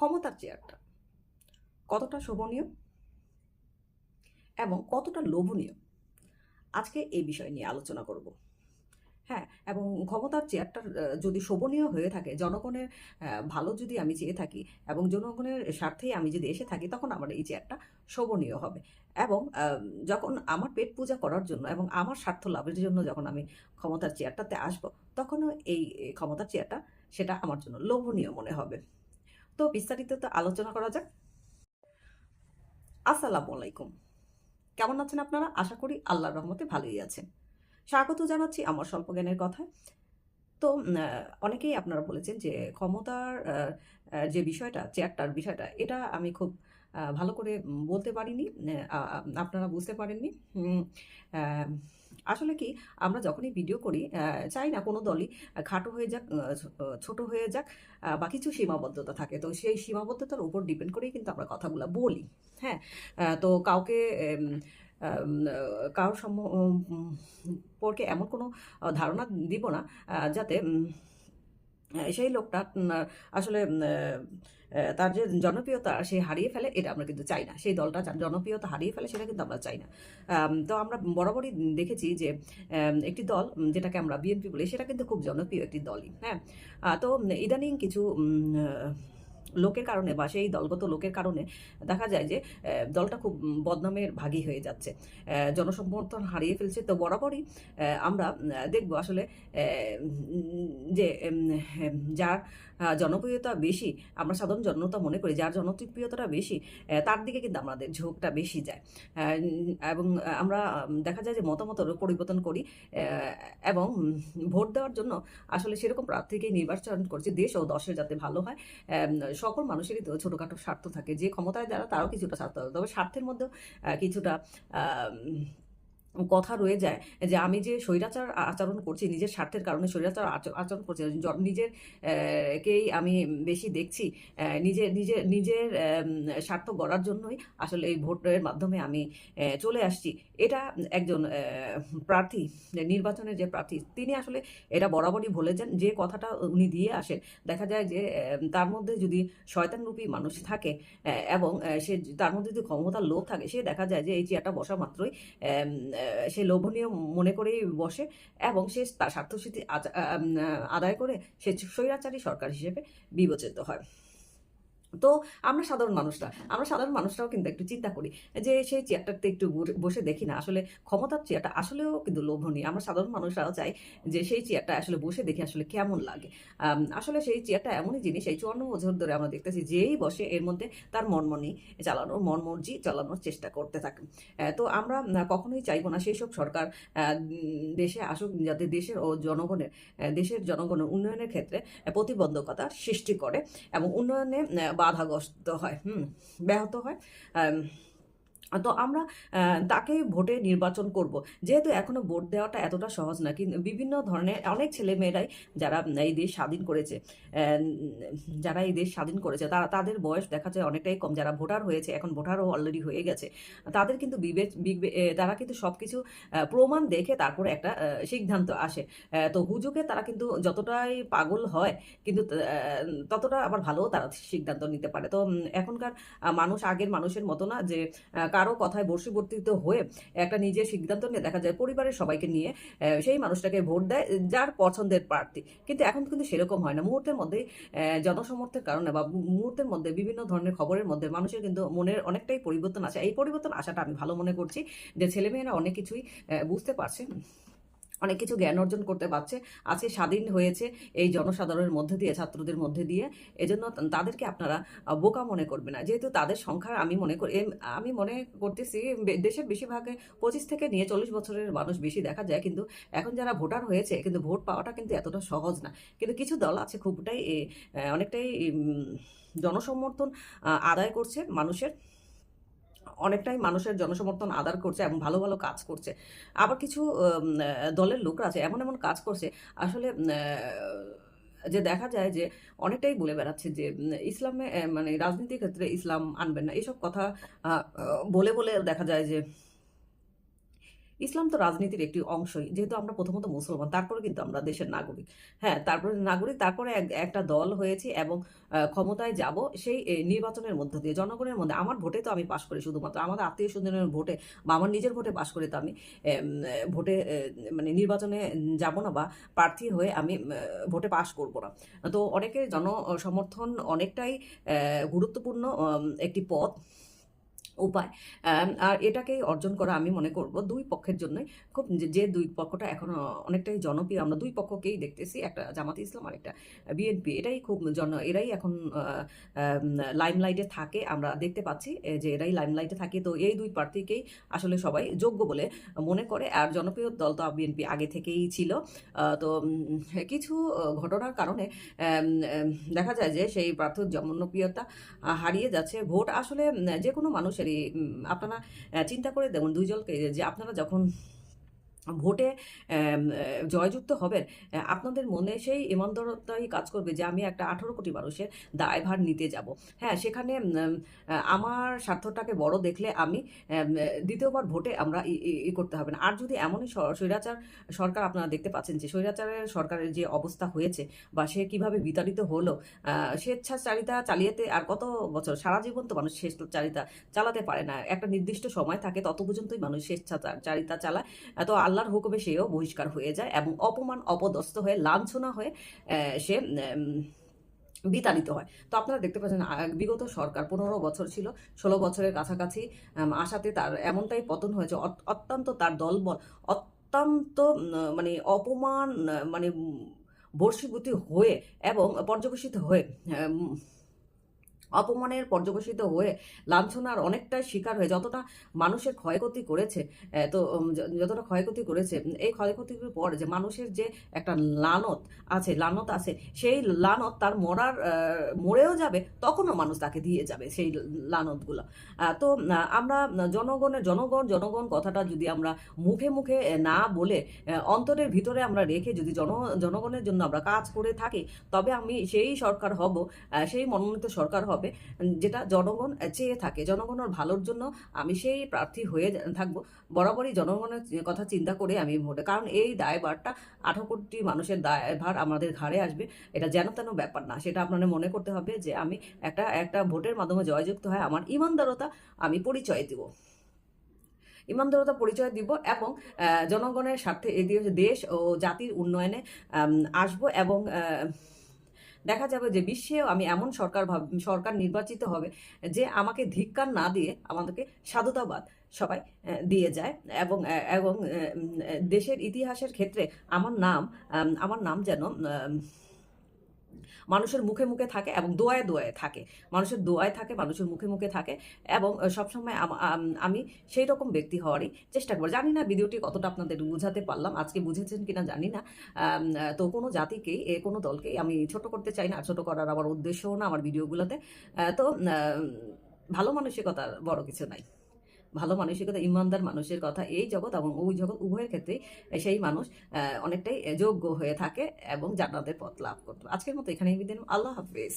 ক্ষমতার চেয়ারটা। কতটা শোভনীয় এবং কতটা লোভনীয়? আজকে এই বিষয় নিয়ে আলোচনা করব। হ্যাঁ এবং ক্ষমতার চেয়ারটা যদি শোভনীয় হয়ে থাকে, জনগণের ভালো যদি আমি চেয়ে থাকি এবং জনগণের স্বার্থেই আমি যদি এসে থাকি, তখন আমার এই চেয়ারটা শোভনীয় হবে। এবং যখন আমার পেট পূজা করার জন্য এবং আমার স্বার্থ লাভের জন্য যখন আমি ক্ষমতার চেয়ারটাতে আসব, তখনও এই ক্ষমতার চেয়ারটা, সেটা আমার জন্য লোভনীয় মনে হবে। তো বিস্তারিত তো আলোচনা করা যাক। আসসালামু আলাইকুম। কেমন আছেন আপনারা? আশা করি আল্লাহর রহমতে ভালোই আছেন। স্বাগত জানাচ্ছি আমার স্বল্প জ্ঞানের কথায়। তো অনেকেই আপনারা বলেছেন যে ক্ষমতার যে বিষয়টা, চেয়ারটার বিষয়টা, এটা আমি খুব ভালো করে বলতে পারিনি আপনারা বুঝতে পারেননি। আসলে কি, আমরা যখনই ভিডিও করি চাই না কোনো দলই খাটো হয়ে যাক ছোট হয়ে যাক বা কিছু সীমাবদ্ধতা থাকে। তো সেই সীমাবদ্ধতার উপর ডিপেন্ড করেই কিন্তু আমরা কথাগুলো বলি হ্যাঁ? তো কাউকে কারোর সম্পর্কে এমন কোনো ধারণা দিব না যাতে সেই লোকটা আসলে তার যে জনপ্রিয়তা সে হারিয়ে ফেলে, এটা আমরা কিন্তু চাই না। সেই দলটা জনপ্রিয়তা হারিয়ে ফেলে, সেটা কিন্তু আমরা চাই না। তো আমরা বরাবরই দেখেছি যে একটি দল যেটাকে আমরা বিএনপি বলি, সেটা কিন্তু খুব জনপ্রিয় একটি দলই হ্যাঁ? তো ইদানিং কিছু লোকের কারণে বা সেই দলগত লোকের কারণে দেখা যায় যে দলটা খুব বদনামের ভাগী হয়ে যাচ্ছে। জনসমর্থন হারিয়ে ফেলছে। তো বরাবরই আমরা দেখব আসলে যে যার জনপ্রিয়তা বেশি, আমরা সাধারণ জনতা মনে করি, যার জনপ্রিয়তাটা বেশি তার দিকে কিন্তু আমাদের ঝোঁকটা বেশি যায়। এবং আমরা দেখা যায় যে মতামতেরও পরিবর্তন করি এবং ভোট দেওয়ার জন্য আসলে সেরকম প্রার্থীকেই নির্বাচন করছে। দেশ ও দশের যাতে ভালো হয় সকল মানুষেরই তো ছোটোখাটো স্বার্থ থাকে। যে ক্ষমতায় যারা, তারও কিছুটা স্বার্থ তবে স্বার্থের মধ্যে কিছুটা কথা রয়ে যায় যে আমি যে স্বৈরাচার আচরণ করছি, নিজের স্বার্থের কারণে স্বৈরাচার আচ- আচরণ করছি নিজের কেই আমি বেশি দেখছি নিজের নিজের নিজের স্বার্থ গড়ার জন্যই আসলে এই ভোটের মাধ্যমে আমি চলে আসছি। এটা একজন প্রার্থী, নির্বাচনের যে প্রার্থী, তিনি আসলে এটা বরাবরই ভুলে যান যে কথাটা উনি দিয়ে আসেন। দেখা যায় যে তার মধ্যে যদি শয়তানরূপী মানুষ থাকে এবং সে তার মধ্যে যদি ক্ষমতার লোভ থাকে, সে দেখা যায় যে এই চেয়ারটা বসা মাত্রই সে লোভনীয় মনে করেই বসে এবং সে তার স্বার্থসিদ্ধি আদায় করে সে স্বৈরাচারী সরকার হিসেবে বিবেচিত হয়। তো আমরা সাধারণ মানুষরা, আমরা সাধারণ মানুষরাও কিন্তু একটু চিন্তা করি যে সেই চেয়ারটাতে একটু বসে- দেখি না, আসলে ক্ষমতার চেয়ারটা আসলেও কিন্তু লোভনীয়। আমরা সাধারণ মানুষরাও চাই যে সেই চেয়ারটা আসলে বসে দেখি আসলে কেমন লাগে। আসলে সেই চেয়ারটা এমনই জিনিস, এই চুয়ান্ন বছর ধরে আমরা দেখতেছি যেই বসে এর মধ্যে তার মনমনি চালানোর মনমর্জি চালানোর চেষ্টা করতে থাকে। তো আমরা কখনোই চাইব না সেই সব সরকার দেশে আসুক, যাতে দেশের ও জনগণের দেশের জনগণের উন্নয়নের ক্ষেত্রে প্রতিবন্ধকতা সৃষ্টি করে এবং উন্নয়নে বাধাগ্রস্ত হয়। হুম ব্যাহত হয়। তো আমরা তাকে ভোটে নির্বাচন করব। যেহেতু এখনও ভোট দেওয়াটা এতটা সহজ না, কিন্তু বিভিন্ন ধরনের অনেক ছেলেমেয়েরাই যারা এই দেশ স্বাধীন করেছে যারা এই দেশ স্বাধীন করেছে, তারা, তাদের বয়স দেখা যায় অনেকটাই কম। যারা ভোটার হয়েছে, এখন ভোটারও অলরেডি হয়ে গেছে। তাদের কিন্তু বিবেচ, বিবে- তারা কিন্তু সব কিছু প্রমাণ দেখে তারপরে একটা সিদ্ধান্ত আসে। তো হুজুকে তারা কিন্তু যতটাই পাগল হয়, কিন্তু ততটা আবার ভালোও তারা সিদ্ধান্ত নিতে পারে। তো এখনকার মানুষ আগের মানুষের মতো না যে কারও কথায় বর্ষীবর্তিত হয়ে একটা নিজের সিদ্ধান্ত নিয়ে দেখা যায় পরিবারের সবাইকে নিয়ে সেই মানুষটাকে ভোট দেয়, যার পছন্দের প্রার্থী। কিন্তু এখন কিন্তু সেরকম হয় না। মুহূর্তের মধ্যেই জনসমর্থের কারণে বা মুহূর্তের মধ্যে বিভিন্ন ধরনের খবরের মধ্যে মানুষের কিন্তু মনের অনেকটাই পরিবর্তন আসে এই পরিবর্তন আসাটা আমি ভালো মনে করছি যে ছেলেমেয়েরা অনেক কিছুই বুঝতে পারছে। অনেক কিছু জ্ঞান অর্জন করতে পারছে। আজকে স্বাধীন হয়েছে এই জনসাধারণের মধ্যে দিয়ে, ছাত্রদের মধ্যে দিয়ে। এজন্য তাদেরকে আপনারা বোকা মনে করবে না। যেহেতু তাদের সংখ্যা আমি মনে করি আমি মনে করতেছি দেশের বেশিরভাগে পঁচিশ থেকে নিয়ে চল্লিশ বছরের মানুষ বেশি দেখা যায়। কিন্তু এখন যারা ভোটার হয়েছে, কিন্তু ভোট পাওয়াটা কিন্তু এতটা সহজ না। কিন্তু কিছু দল আছে খুবটাই অনেকটাই জনসমর্থন আদায় করছে মানুষের। অনেকটাই মানুষের জনসমর্থন আদার করছে এবং ভালো ভালো কাজ করছে। আবার কিছু দলের লোকরা আছে, এমন এমন কাজ করছে, আসলে যে দেখা যায় যে অনেকটাই বলে বেড়াচ্ছে যে ইসলামে মানে রাজনীতির ক্ষেত্রে ইসলাম আনবেন না। এইসব কথা বলে বলে দেখা যায় যে ইসলাম তো রাজনীতির একটি অংশই, যেহেতু আমরা প্রথমত মুসলমান, তারপরে কিন্তু আমরা দেশের নাগরিক। হ্যাঁ তারপরে নাগরিক, তারপরে এক- একটা দল হয়েছি এবং ক্ষমতায় যাব সেই নির্বাচনের মধ্য দিয়ে, জনগণের মধ্যে। আমার ভোটে তো আমি পাশ করি শুধুমাত্র, আমাদের আত্মীয় স্বজনের ভোটে বা আমার নিজের ভোটে পাশ করে তো আমি ভোটে মানে নির্বাচনে যাব না বা প্রার্থী হয়ে আমি ভোটে পাশ করব না। তো অনেকের জনসমর্থন অনেকটাই গুরুত্বপূর্ণ একটি পথ। উপায়। আর এটাকেই অর্জন করা আমি মনে করব দুই পক্ষের জন্যই। খুব যে- দুই পক্ষটা এখন অনেকটাই জনপ্রিয় আমরা দুই পক্ষকেই দেখতেছি একটা জামাতে ইসলাম আর একটা বিএনপি। এটাই খুব জন এরাই এখন লাইমলাইটে থাকে আমরা দেখতে পাচ্ছি যে এরাই লাইমলাইটে থাকে। তো এই দুই প্রার্থীকেই আসলে সবাই যোগ্য বলে মনে করে। আর জনপ্রিয় দল তো বিএনপি আগে থেকেই ছিল। তো কিছু ঘটনার কারণে দেখা যায় যে সেই প্রার্থীর জনপ্রিয়তা হারিয়ে যাচ্ছে। ভোট আসলে যে কোনো মানুষেরই উম, আপনারা চিন্তা করে দেখুন দুইজনকে যে আপনারা যখন ভোটে জয়যুক্ত হবেন আপনাদের মনে সেই ইমানদারতাই কাজ করবে যে আমি একটা আঠারো কোটি মানুষের দায়ভার নিতে যাব। হ্যাঁ সেখানে আমার স্বার্থটাকে বড় দেখলে আমি দ্বিতীয়বার ভোটে আমরা ই- করতে হবে না। আর যদি এমনই স্বৈরাচার সরকার আপনারা দেখতে পাচ্ছেন যে স্বৈরাচারের সরকারের যে অবস্থা হয়েছে বা সে কীভাবে বিতাড়িত হলো স্বেচ্ছাচারিতা চালিয়েতে আর কত বছর, সারা জীবন তো মানুষ স্বেচ্ছাচারিতা চালাতে পারে না। একটা নির্দিষ্ট সময় থাকে তত পর্যন্তই মানুষ স্বেচ্ছাচারিতা চালায়। তো আল্লাহর হুকুমে সেও বহিষ্কার হয়ে যায় এবং অপমান, অপদস্থ হয়ে, লাঞ্ছনা হয়ে সে বিতাড়িত হয়। তো আপনারা দেখতে পাচ্ছেন বিগত সরকার পনেরো বছর ছিল, ষোলো বছরের কাছাকাছি আসাতে তার এমনটাই পতন হয়েছে, অত- অত্যন্ত তার দলবল, অত্যন্ত মানে অপমান মানে বর্ষীভূত হয়ে এবং পর্যবেসিত হয়ে অপমানের পর্যবেসিত হয়ে লাঞ্ছনার অনেকটাই শিকার হয়ে যতটা মানুষের ক্ষয়ক্ষতি করেছে তো যতটা ক্ষয়ক্ষতি করেছে এই ক্ষয়ক্ষতির পর যে মানুষের যে একটা লানত আছে লানত আছে, সেই লানত তার মরার মরেও যাবে, তখনও মানুষ তাকে দিয়ে যাবে সেই লানতগুলো। তো আমরা জনগণের, জনগণ জনগণ কথাটা যদি আমরা মুখে মুখে না বলে অন্তরের ভিতরে আমরা রেখে যদি জন, জনগণের জন্য আমরা কাজ করে থাকি, তবে আমি সেই সরকার হব সেই মনোনীত সরকার হবে উম, যেটা জনগণ চেয়ে থাকে। জনগণের ভালোর জন্য আমি সেই প্রার্থী হয়ে থাকব। বরাবরই জনগণের কথা চিন্তা করে আমি ভোটে। কারণ এই দায়ভারটা আঠারো কোটি মানুষের দায়ভার আমাদের ঘাড়ে আসবে। এটা যেন তেন ব্যাপার না। সেটা আপনাদের মনে করতে হবে যে আমি একটা একটা ভোটের মাধ্যমে জয়যুক্ত হয় আমার ইমানদারতা আমি পরিচয় দিব। ইমানদারতা পরিচয় দিব এবং জনগণের স্বার্থে এদিকে দেশ ও জাতির উন্নয়নে আসব এবং দেখা যাবে যে বিশ্বেও আমি এমন সরকার ভাব, সরকার নির্বাচিত হবে যে আমাকে ধিক্কার না দিয়ে আমাদেরকে সাধুতাবাদ সবাই দিয়ে যায়। এবং এবং দেশের ইতিহাসের ক্ষেত্রে আমার নাম আমার নাম যেন মানুষের মুখে মুখে থাকে এবং দোয়ায় দোয়ায় থাকে। মানুষের দোয়ায় থাকে, মানুষের মুখে মুখে থাকে এবং সবসময় আম- সেই রকম ব্যক্তি হওয়ারই চেষ্টা করব। জানি না ভিডিওটি কতটা আপনাদের বোঝাতে পারলাম, আজকে বুঝেছেন কিনা জানি না। তো কোনো জাতিকেই কোনো দলকেই আমি ছোট করতে চাই না ছোট করার আমার উদ্দেশ্যও না আমার ভিডিওগুলোতে। তো ভালো মানসিকতার বড় কিছু নাই। ভালো মানসিকতা, ইমানদার মানুষের কথা এই জগৎ এবং ওই জগৎ উভয়ের ক্ষেত্রে সেই মানুষ অনেকটাই যোগ্য হয়ে থাকে এবং জান্নাতের পথ লাভ করতে। আজকের মতো এখানেই বিদিন। আল্লাহ হাফিজ